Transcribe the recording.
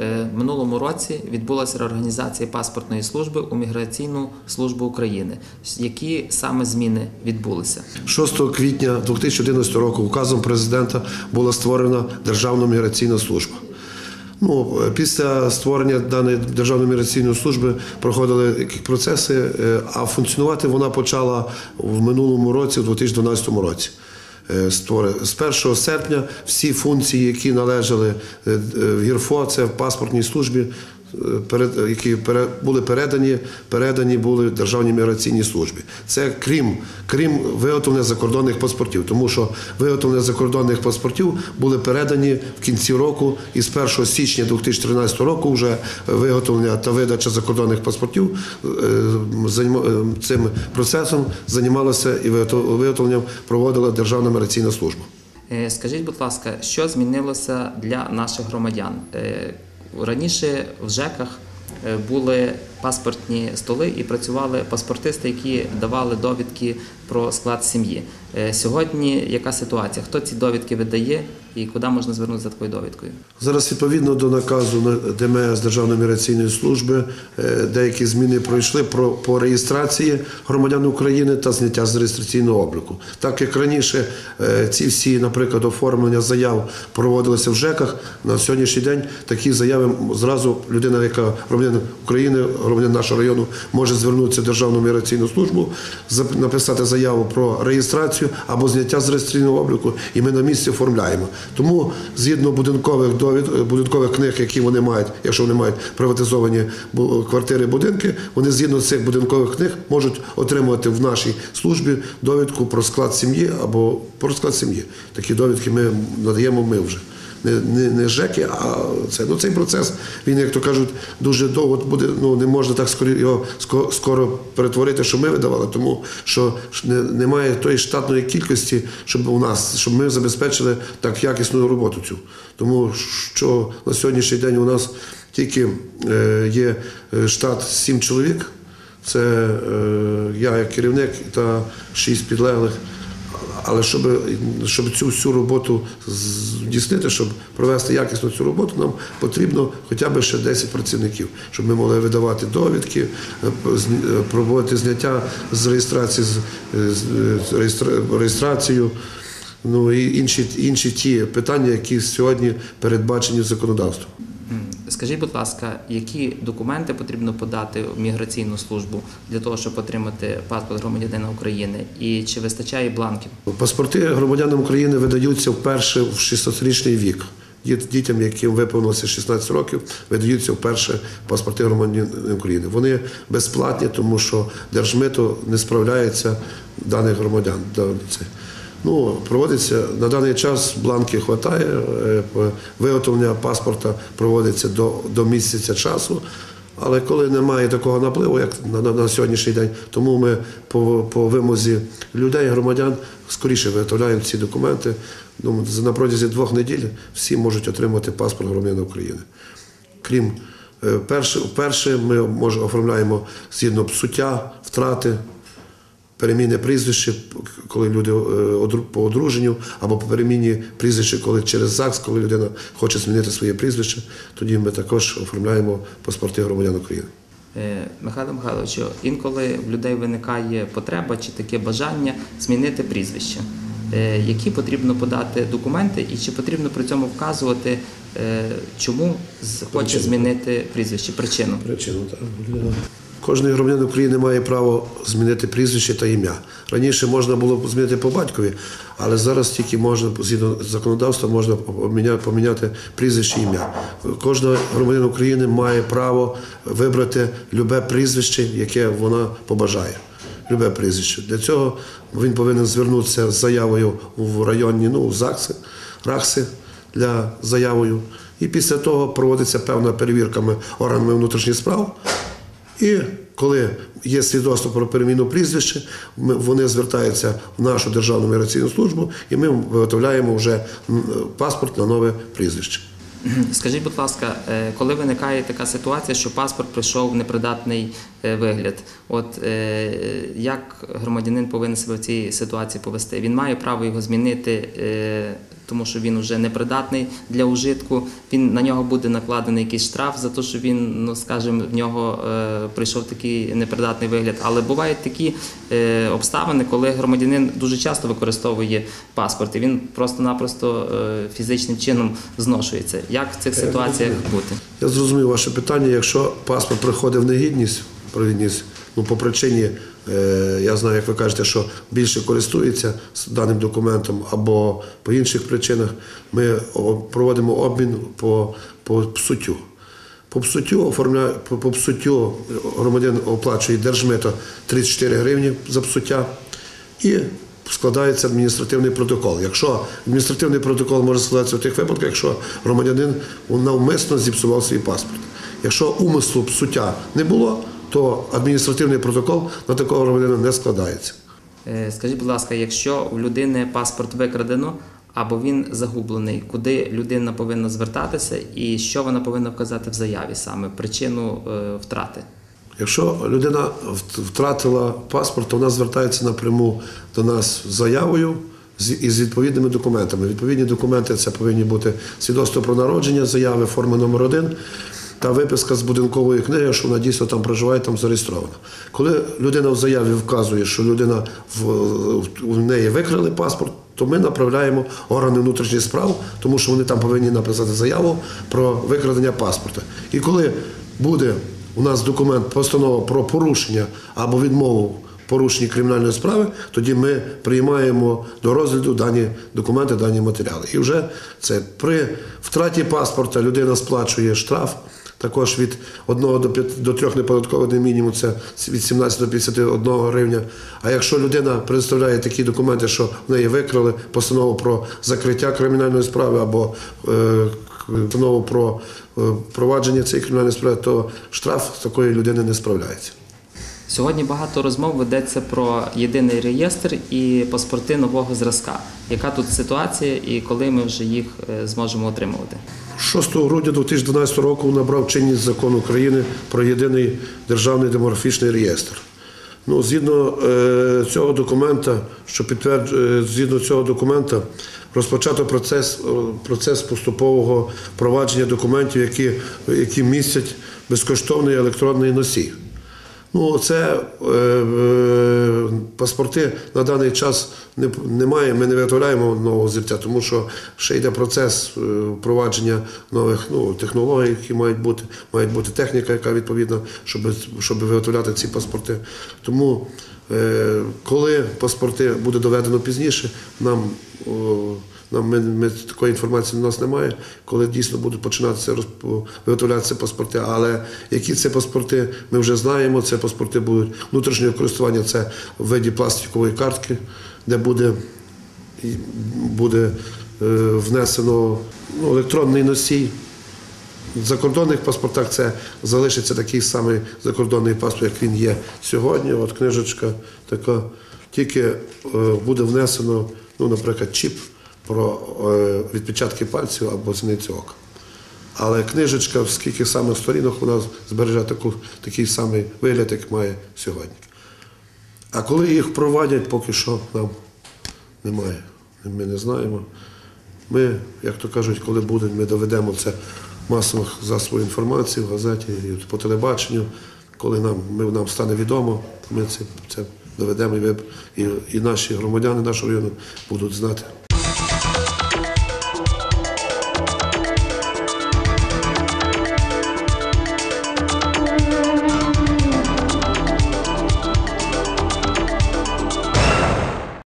Е, минулому році відбулася реорганізація паспортної служби у міграційну службу України. Які саме зміни відбулися? 6 квітня 2011 року указом президента була створена Державна міграційна служба. Ну, після створення даної державної міграційної служби проходили процеси, е, а функціонувати вона почала в минулому році, в 2012 році. Е, З 1 серпня всі функції, які належали е, е, в ГІРФО, це в паспортній службі, які були передані, передані були Державній міграційній службі. Це крім, крім виготовлення закордонних паспортів, тому що виготовлення закордонних паспортів були передані в кінці року і з 1 січня 2013 року вже виготовлення та видача закордонних паспортів е, е, цим процесом займалася і виготов- виготовленням проводила Державна міграційна служба. Е, Скажіть, будь ласка, що змінилося для наших громадян? Раніше в ЖЕКах е, були паспортні столи і працювали паспортисти, які давали довідки про склад сім'ї. Е, Сьогодні яка ситуація? Хто ці довідки видає і куди можна звернутися за такою довідкою? Зараз відповідно до наказу на- ДМС Державної міграційної служби е, деякі зміни пройшли про по реєстрації громадян України та зняття з реєстраційного обліку. Так як раніше е, ці всі, наприклад, оформлення заяв проводилися в ЖЕКах, на сьогоднішній день такі заяви зразу людина, яка громадянин України, громадянин нашого району, може звернутися в Державну міграційну службу, написати заяву про реєстрацію або зняття з реєстраційного обліку, і ми на місці оформляємо. Тому згідно будинкових довід, будинкових книг, які вони мають, якщо вони мають приватизовані квартири, будинки, вони згідно цих будинкових книг можуть отримувати в нашій службі довідку про склад сім'ї або про склад сім'ї. Такі довідки ми надаємо ми вже. Не, не, не ЖЕКи, а це ну цей процес. Він, як то кажуть, дуже довго буде. Ну не можна так скоро його скоро перетворити, що ми видавали, тому що немає тої штатної кількості, щоб у нас, щоб ми забезпечили так якісну роботу цю. Тому що на сьогоднішній день у нас тільки е, є е, штат сім чоловік. Це е, я як керівник та шість підлеглих. Але щоб, щоб цю всю роботу здійснити, щоб провести якісно цю роботу, нам потрібно хоча б ще 10 працівників, щоб ми могли видавати довідки, проводити зняття з реєстрації з, з реєстра- реєстрацію. Ну і інші, інші ті питання, які сьогодні передбачені законодавством. Скажіть, будь ласка, які документи потрібно подати в міграційну службу для того, щоб отримати паспорт громадянина України? І чи вистачає бланків? Паспорти громадянам України видаються вперше в 16-річний вік. Дітям, яким виповнилося 16 років, видаються вперше паспорти громадян України. Вони безплатні, тому що держмито не справляється даних громадян. Ну, проводиться на даний час бланки вистачає, е, виготовлення паспорта проводиться до, до місяця часу. Але коли немає такого напливу, як на, на, на сьогоднішній день, тому ми по, по вимозі людей, громадян, скоріше виготовляємо ці документи. Думаю, на протязі двох неділь всі можуть отримати паспорт громадянина України. Крім е, перше, перше ми може, оформляємо згідно псуття, втрати, переміни прізвища, коли люди е, по одруженню, або по переміні прізвища, коли через ЗАГС, коли людина хоче змінити своє прізвище, тоді ми також оформляємо паспорти громадян України. Е, Михайло Михайловичу, інколи в людей виникає потреба чи таке бажання змінити прізвище. Е, Які потрібно подати документи, і чи потрібно при цьому вказувати, чому хоче змінити прізвище, причину? Причину, так. Кожен громадянин України має право змінити прізвище та ім'я. Раніше можна було змінити по батькові, але зараз тільки можна, згідно законодавства, можна поміняти, прізвище ім'я. Кожен громадянин України має право вибрати любе прізвище, яке вона побажає. Любе прізвище. Для цього він повинен звернутися з заявою в районні, ну, в ЗАГСи, РАХСи для заявою. І після того проводиться певна перевірка органами внутрішніх справ. І коли є свідоцтво про переміну прізвища, вони звертаються в нашу державну міграційну службу, і ми виготовляємо вже паспорт на нове прізвище. Скажіть, будь ласка, е, коли виникає така ситуація, що паспорт прийшов в непридатний е, вигляд, от е, як громадянин повинен себе в цій ситуації повести? Він має право його змінити тому що він вже непридатний для ужитку. Він на нього буде накладений якийсь штраф за те, що він, ну скажімо, в нього е, прийшов такий непридатний вигляд. Але бувають такі е, обставини, коли громадянин дуже часто використовує паспорт, і він просто-напросто е, фізичним чином зношується. Як в цих ситуаціях бути? Я зрозумів ваше питання. Якщо паспорт приходить в негідність, провідність, ну по причині, е, я знаю, як ви кажете, що більше користується даним документом або по інших причинах, ми проводимо обмін по, по псуттю. По псуттю оформляє по, псуттю громадян оплачує держмито 34 гривні за псуття і складається адміністративний протокол. Якщо адміністративний протокол може складатися в тих випадках, якщо громадянин навмисно зіпсував свій паспорт. Якщо умислу псуття не було, то адміністративний протокол на такого громадянина не складається. Е, Скажіть, будь ласка, якщо у людини паспорт викрадено або він загублений, куди людина повинна звертатися і що вона повинна вказати в заяві саме причину е, втрати? Якщо людина втратила паспорт, то вона звертається напряму до нас з заявою з- із відповідними документами. Відповідні документи це повинні бути свідоцтво про народження, заяви форми номер один та виписка з будинкової книги, що вона дійсно там проживає, там зареєстрована. Коли людина в заяві вказує, що людина в, в, неї викрали паспорт, то ми направляємо органи внутрішніх справ, тому що вони там повинні написати заяву про викрадення паспорта. І коли буде у нас документ постанова про порушення або відмову в порушенні кримінальної справи, тоді ми приймаємо до розгляду дані документи, дані матеріали. І вже це при втраті паспорта людина сплачує штраф. Також від 1 до 5, до 3 неподаткових мінімум це від 17 до 51 гривня. А якщо людина представляє такі документи, що в неї викрали постанову про закриття кримінальної справи або е, постанову про е, провадження цієї кримінальної справи, то штраф такої людини не справляється. Сьогодні багато розмов ведеться про єдиний реєстр і паспорти нового зразка. Яка тут ситуація і коли ми вже їх е, зможемо отримувати? 6 грудня 2012 року набрав чинність закон України про єдиний державний демографічний реєстр. Ну, згідно е, цього документа, що підтверджує, згідно цього документа, розпочато процес, е, процес поступового провадження документів, які, які містять безкоштовний електронний носій. Ну, це е, е, паспорти на даний час не, немає. Ми не виготовляємо нового зірця, тому що ще йде процес е, впровадження нових ну, технологій, які мають бути, мають бути техніка, яка відповідна, щоб, щоб виготовляти ці паспорти. Тому, е, коли паспорти буде доведено пізніше, нам. о, нам ми, ми такої інформації у нас немає, коли дійсно будуть починатися виготовлятися паспорти. Але які це паспорти, ми вже знаємо. Це паспорти будуть внутрішнього користування, це в виді пластикової картки, де буде, буде е, внесено ну, електронний носій. В закордонних паспортах це залишиться такий самий закордонний паспорт, як він є сьогодні. От книжечка така, тільки е, буде внесено, ну, наприклад, чіп про е, відпечатки пальців або зіниці ока. Але книжечка, скільки саме сторінок, вона збереже таку, такий самий вигляд, як має сьогодні. А коли їх впровадять, поки що нам немає. Ми не знаємо. Ми, як то кажуть, коли буде, ми доведемо це масових засобах інформації, в газеті, і по телебаченню. Коли нам, ми, нам стане відомо, ми це, це доведемо, і, і, і наші громадяни нашого району будуть знати